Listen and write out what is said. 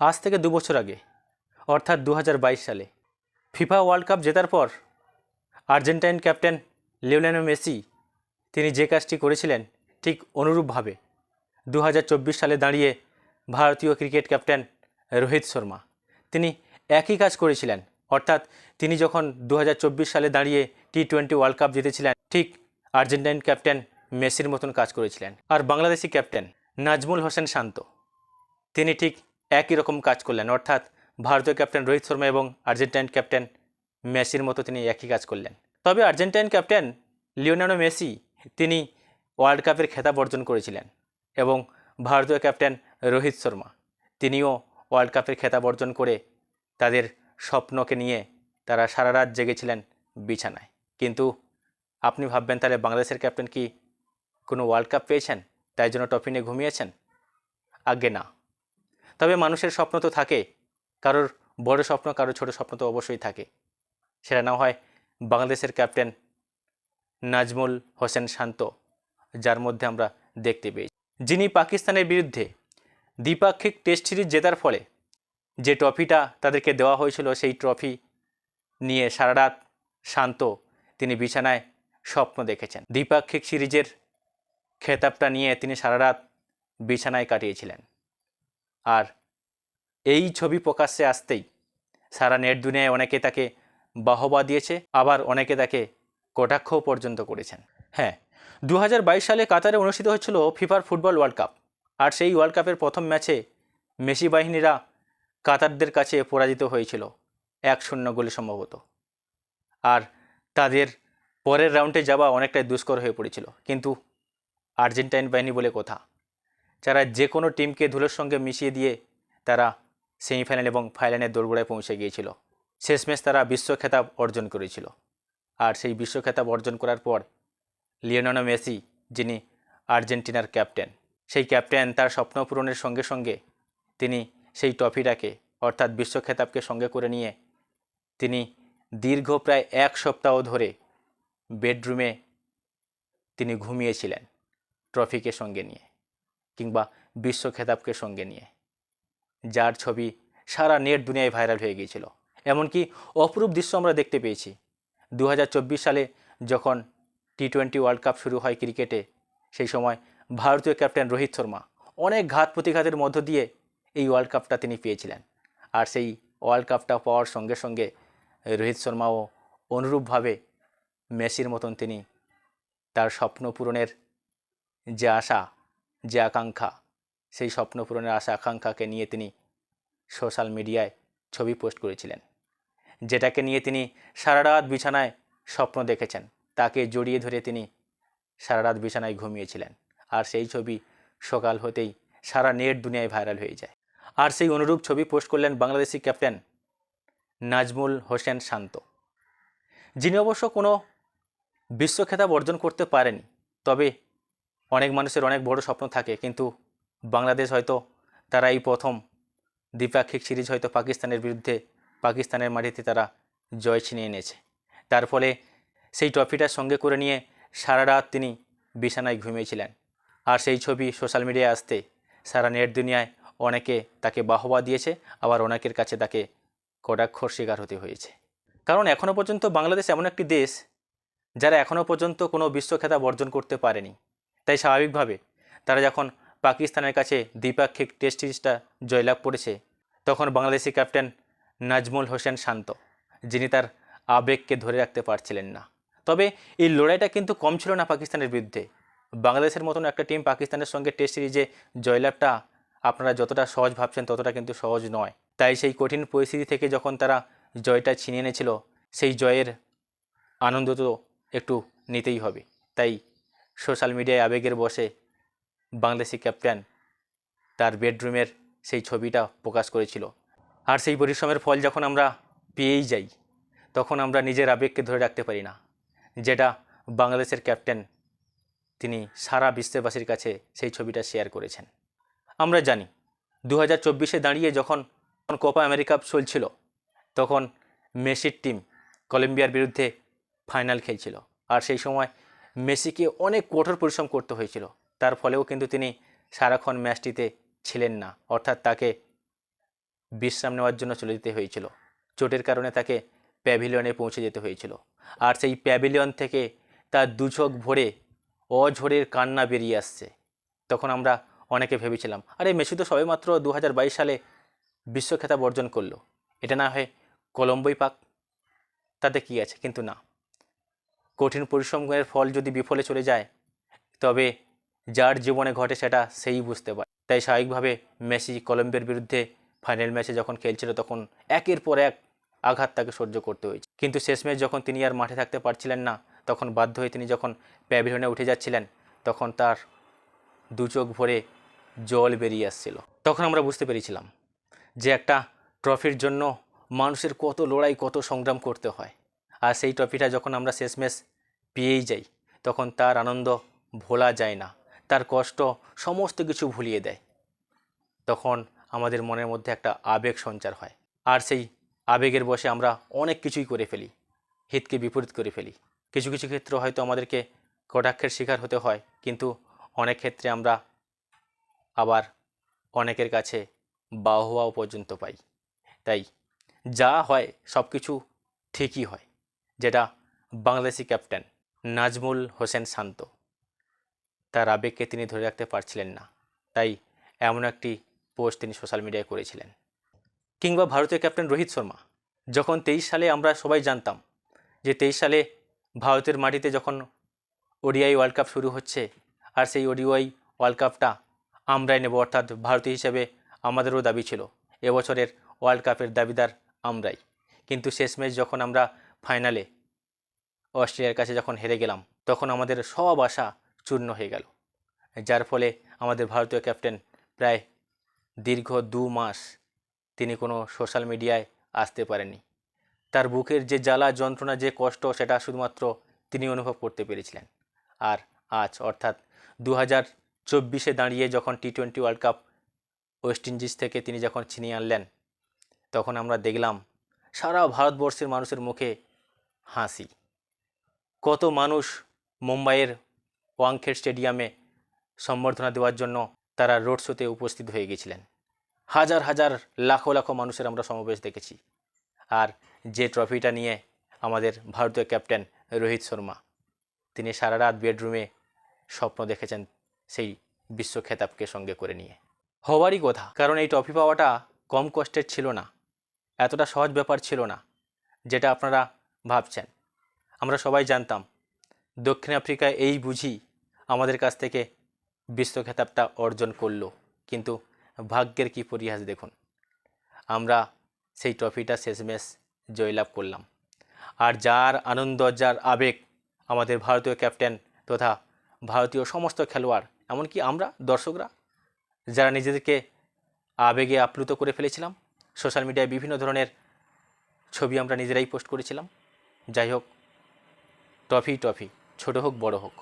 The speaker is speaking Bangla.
আজ থেকে দু বছর আগে, অর্থাৎ দু হাজার বাইশ সালে। ফিফা ওয়ার্ল্ড কাপ জেতার পর আর্জেন্টাইন ক্যাপ্টেন লিওনেলো মেসি, তিনি যে কাজটি করেছিলেন ঠিক অনুরূপভাবে দু হাজার চব্বিশ সালে দাঁড়িয়ে ভারতীয় ক্রিকেট ক্যাপ্টেন রোহিত শর্মা। তিনি একই কাজ করেছিলেন, অর্থাৎ তিনি যখন দু হাজার চব্বিশ সালে দাঁড়িয়ে টি টোয়েন্টি ওয়ার্ল্ড কাপ জিতেছিলেন, ঠিক আর্জেন্টাইন ক্যাপ্টেন মেসির মতন কাজ করেছিলেন। আর বাংলাদেশি ক্যাপ্টেন নাজমুল হোসেন শান্ত, তিনি ঠিক একই রকম কাজ করলেন। অর্থাৎ ভারতীয় ক্যাপ্টেন রোহিত শর্মা এবং আর্জেন্টাইন ক্যাপ্টেন মেসির মতো তিনি একই কাজ করলেন। তবে আর্জেন্টাইন ক্যাপ্টেন লিওনার্ডো মেসি তিনি ওয়ার্ল্ড কাপের খেতাব অর্জন করেছিলেন এবং ভারতীয় ক্যাপ্টেন রোহিত শর্মা তিনিও ওয়ার্ল্ড কাপের খেতাব অর্জন করে তাদের স্বপ্নকে নিয়ে তারা সারা রাত জেগেছিলেন বিছানায়। কিন্তু আপনি ভাববেন, তাহলে বাংলাদেশের ক্যাপ্টেন কি কোনো ওয়ার্ল্ড কাপ পেয়েছেন? তাই জন্য ট্রফি নিয়ে ঘুমিয়েছেন? আজ্ঞে না। তবে মানুষের স্বপ্ন তো থাকে। কারোর বড় স্বপ্ন, কারোর ছোট স্বপ্ন তো অবশ্যই থাকে। সেটা না হয় বাংলাদেশের ক্যাপ্টেন নাজমুল হোসেন শান্ত, যার মধ্যে আমরা দেখতে পেয়েছি। যিনি পাকিস্তানের বিরুদ্ধে দ্বিপাক্ষিক টেস্ট সিরিজ জেতার ফলে যে ট্রফিটা তাদেরকে দেওয়া হয়েছিল, সেই ট্রফি নিয়ে সারা রাত শান্ত তিনি বিছানায় স্বপ্ন দেখেছেন। দ্বিপাক্ষিক সিরিজের খেতাবটা নিয়ে তিনি সারা রাত বিছানায় কাটিয়েছিলেন। আর এই ছবি প্রকাশ্যে আসতেই সারা নেট দুনিয়ায় অনেকে তাকে বাহবা দিয়েছে, আবার অনেকে তাকে কটাক্ষ পর্যন্ত করেছেন। হ্যাঁ দু হাজার বাইশ সালে কাতারে অনুষ্ঠিত হয়েছিল ফিফার ফুটবল ওয়ার্ল্ড কাপ। আর সেই ওয়ার্ল্ড কাপের প্রথম ম্যাচে মেসি বাহিনীরা কাতারদের কাছে পরাজিত হয়েছিল এক শূন্য গোলে সম্ভবত। আর তাদের পরের রাউন্ডে যাওয়া অনেকটাই দুষ্কর হয়ে পড়েছিল। কিন্তু আর্জেন্টাইন বাহিনী বলে কথা যারা যে কোনো টিমকে ধুলোর সঙ্গে মিশিয়ে দিয়ে তারা সেমিফাইনাল এবং ফাইনালের দৌড়গোড়ায় পৌঁছে গিয়েছিল। শেষমেশ তারা বিশ্ব খেতাব অর্জন করেছিল। আর সেই বিশ্ব খেতাব অর্জন করার পর লিওনানো মেসি, যিনি আর্জেন্টিনার ক্যাপ্টেন, সেই ক্যাপ্টেন তার স্বপ্ন পূরণের সঙ্গে সঙ্গে তিনি সেই ট্রফিটাকে, অর্থাৎ বিশ্ব খেতাবকে সঙ্গে করে নিয়ে তিনি দীর্ঘ প্রায় এক সপ্তাহ ধরে বেডরুমে তিনি ঘুমিয়েছিলেন ট্রফিকে সঙ্গে নিয়ে। কিংবা বিশ্ব খেতাবকে সঙ্গে নিয়ে। যার ছবি সারা নেট দুনিয়ায় ভাইরাল হয়ে গিয়েছিল। এমনকি অপরূপ দৃশ্য আমরা দেখতে পেয়েছি। দু হাজার চব্বিশ সালে যখন টি টোয়েন্টি ওয়ার্ল্ড কাপ শুরু হয় ক্রিকেটে, সেই সময় ভারতীয় ক্যাপ্টেন রোহিত শর্মা অনেক ঘাত প্রতিঘাতের মধ্য দিয়ে এই ওয়ার্ল্ড কাপটা তিনি পেয়েছিলেন। আর সেই ওয়ার্ল্ড কাপটা পাওয়ার সঙ্গে সঙ্গে রোহিত শর্মাও অনুরূপভাবে মেসির মতন তিনি তার স্বপ্ন পূরণের যে আশা যে আকাঙ্ক্ষা, সেই স্বপ্ন পূরণের আশা আকাঙ্ক্ষাকে নিয়ে তিনি সোশ্যাল মিডিয়ায় ছবি পোস্ট করেছিলেন। যেটাকে নিয়ে তিনি সারা রাত বিছানায় স্বপ্ন দেখেছেন। তাকে জড়িয়ে ধরে তিনি সারা রাত বিছানায় ঘুমিয়েছিলেন। আর সেই ছবি সকাল হতেই সারা নেট দুনিয়ায় ভাইরাল হয়ে যায়। আর সেই অনুরূপ ছবি পোস্ট করলেন বাংলাদেশি ক্যাপ্টেন নাজমুল হোসেন শান্ত। যিনি অবশ্য কোনো বিশ্ব খেতাব অর্জন করতে পারেনি, তবে অনেক মানুষের অনেক বড় স্বপ্ন থাকে, কিন্তু বাংলাদেশ হয়তো তারা এই প্রথম দ্বিপাক্ষিক সিরিজ হয়তো পাকিস্তানের বিরুদ্ধে, পাকিস্তানের মাটিতে তারা জয় ছিনিয়ে এনেছে। তার ফলে সেই ট্রফিটার সঙ্গে করে নিয়ে সারা রাত তিনি বিছানায় ঘুমিয়েছিলেন। আর সেই ছবি সোশ্যাল মিডিয়ায় আসতে সারা নেট দুনিয়ায় অনেকে তাকে বাহবা দিয়েছে, আবার অনেকের কাছে তাকে কটাক্ষর শিকার হতে হয়েছে। কারণ এখনও পর্যন্ত বাংলাদেশ এমন একটি দেশ যারা এখনও পর্যন্ত কোনো বিশ্বখ্যাতা বর্জন করতে পারেনি। তাই স্বাভাবিকভাবে তারা যখন পাকিস্তানের কাছে দ্বিপাক্ষিক টেস্ট সিরিজটা জয়লাভ করেছে, তখন বাংলাদেশি ক্যাপ্টেন নাজমুল হোসেন শান্ত, যিনি তার আবেগকে ধরে রাখতে পারছিলেন না। তবে এই লড়াইটা কিন্তু কম ছিল না পাকিস্তানের বিরুদ্ধে। বাংলাদেশের মতন একটা টিম পাকিস্তানের সঙ্গে টেস্ট সিরিজে জয়লাভটা আপনারা যতটা সহজ ভাবছেন, ততটা কিন্তু সহজ নয়। তাই সেই কঠিন পরিস্থিতি থেকে যখন তারা জয়টা ছিনিয়ে এনেছিল, সেই জয়ের আনন্দ তো একটু নিতেই হবে। তাই সোশ্যাল মিডিয়ায় আবেগের বসে বাংলাদেশি ক্যাপ্টেন তার বেডরুমের সেই ছবিটা প্রকাশ করেছিল। আর সেই পরিশ্রমের ফল যখন আমরা পেয়েই যাই, তখন আমরা নিজের আবেগকে ধরে রাখতে পারি না, যেটা বাংলাদেশের ক্যাপ্টেন তিনি সারা বিশ্ববাসীর কাছে সেই ছবিটা শেয়ার করেছেন। আমরা জানি দু হাজার দাঁড়িয়ে যখন কোপা আমেরিকা চলছিল, তখন মেসির টিম কলম্বিয়ার বিরুদ্ধে ফাইনাল খেলছিল। আর সেই সময় মেসিকে অনেক কঠোর পরিশ্রম করতে হয়েছিল। তার ফলেও কিন্তু তিনি সারাক্ষণ ম্যাচটিতে ছিলেন না, অর্থাৎ তাকে বিশ্রাম নেওয়ার জন্য চলে যেতে হয়েছিল। চোটের কারণে তাকে প্যাভিলিয়নে পৌঁছে যেতে হয়েছিল। আর সেই প্যাভিলিয়ন থেকে তার দু চোখ ভরে অঝোরের কান্না বেরিয়ে আসছে। তখন আমরা অনেকে ভেবেছিলাম, আরে, মেসি তো সবেমাত্র দু হাজার বাইশ সালে বিশ্বখ্যাতা বর্জন করল। এটা না হয় কলম্বোই পাক। তাতে কি আছে? কিন্তু না। কঠিন পরিশ্রমের ফল যদি বিফলে চলে যায়, তবে যার জীবনে ঘটে সেটা সেই বুঝতে পারে। তাই স্বাভাবিকভাবে মেসি কলম্বিয়ার বিরুদ্ধে ফাইনাল ম্যাচে যখন খেলছিল, তখন একের পর এক আঘাত তাকে সহ্য করতে হয়েছে। কিন্তু শেষমেশ যখন তিনি আর মাঠে থাকতে পারছিলেন না, তখন বাধ্য হয়ে তিনি যখন প্যাভিলিয়নে উঠে যাচ্ছিলেন, তখন তার দু চোখ ভরে জল বেরিয়ে আসছিল। তখন আমরা বুঝতে পেরেছিলাম যে একটা ট্রফির জন্য মানুষের কত লড়াই, কত সংগ্রাম করতে হয়। আর সেই ট্রফিটা যখন আমরা শেষমেশ পেয়েই যাই, তখন তার আনন্দ ভোলা যায় না। তার কষ্ট সমস্ত কিছু ভুলিয়ে দেয়। তখন আমাদের মনের মধ্যে একটা আবেগ সঞ্চার হয়। আর সেই আবেগের বসে আমরা অনেক কিছুই করে ফেলি, হিতকে বিপরীত করে ফেলি। কিছু কিছু ক্ষেত্রে হয়তো আমাদেরকে কটাক্ষের শিকার হতে হয়, কিন্তু অনেক ক্ষেত্রে আমরা আবার অনেকের কাছে বাহবাও পর্যন্ত পাই। তাই যা হয় সব কিছু ঠিকই হয়। যেটা বাংলাদেশি ক্যাপ্টেন নাজমুল হোসেন শান্ত। তার আবেগকে তিনি ধরে রাখতে পারছিলেন না, তাই এমন একটি পোস্ট তিনি সোশ্যাল মিডিয়ায় করেছিলেন। কিংবা ভারতীয় ক্যাপ্টেন রোহিত শর্মা, যখন তেইশ সালে আমরা সবাই জানতাম যে তেইশ সালে ভারতের মাটিতে যখন ওডিআই ওয়ার্ল্ড কাপ শুরু হচ্ছে, আর সেই ওডিআই ওয়ার্ল্ড কাপটা আমরাই নেব, অর্থাৎ ভারতীয় হিসেবে আমাদেরও দাবি ছিল, এবছরের ওয়ার্ল্ড কাপের দাবিদার আমরাই। কিন্তু শেষমেশ যখন আমরা ফাইনালে অস্ট্রেলিয়ার কাছে যখন হেরে গেলাম, তখন আমাদের সব আশা চূর্ণ হয়ে গেল। যার ফলে আমাদের ভারতীয় ক্যাপ্টেন প্রায় দীর্ঘ দু মাস তিনি কোনো সোশ্যাল মিডিয়ায় আসতে পারেননি। তার বুকের যে জ্বালা, যন্ত্রণা, যে কষ্ট, সেটা শুধুমাত্র তিনি অনুভব করতে পেরেছিলেন। আর আজ, অর্থাৎ দু হাজার চব্বিশে দাঁড়িয়ে যখন T twenty world cup West Indies থেকে তিনি যখন ছিনিয়ে আনলেন, তখন আমরা দেখলাম সারা ভারতবর্ষের মানুষের মুখে হাসি। কত মানুষ মুম্বাইয়ের ওয়াংখেড স্টেডিয়ামে সম্বর্ধনা দেওয়ার জন্য তারা রোড শোতে উপস্থিত হয়ে গেছিলেন। হাজার হাজার লাখো লাখো মানুষের আমরা সমাবেশ দেখেছি। আর যে ট্রফিটা নিয়ে আমাদের ভারতীয় ক্যাপ্টেন রোহিত শর্মা, তিনি সারা রাত বেডরুমে স্বপ্ন দেখেছেন সেই বিশ্ব খেতাবকে সঙ্গে করে নিয়ে। হওয়ারই কথা, কারণ এই ট্রফি পাওয়াটা কম কষ্টের ছিল না, এতটা সহজ ব্যাপার ছিল না, যেটা আপনারা ভাবছেন। আমরা সবাই জানতাম, দক্ষিণ আফ্রিকায় এই বুঝি আমাদের কাছ থেকে বিশ্ব খেতাবটা অর্জন করল, কিন্তু ভাগ্যের কি পরিহাস দেখুন। আমরা সেই ট্রফিটা শেষমেশ জয়লাভ করলাম। আর যার আনন্দ, যার আবেগ আমাদের ভারতীয় ক্যাপ্টেন তথা ভারতীয় সমস্ত খেলোয়াড়, এমনকি আমরা, দর্শকরা, যারা নিজেদেরকে আবেগে আপ্লুত করে ফেলেছিলাম, সোশ্যাল মিডিয়ায় বিভিন্ন ধরনের ছবি আমরা নিজেরাই পোস্ট করেছিলাম যাই হোক ট্রফি ট্রফি ছোটো হোক বড় হোক।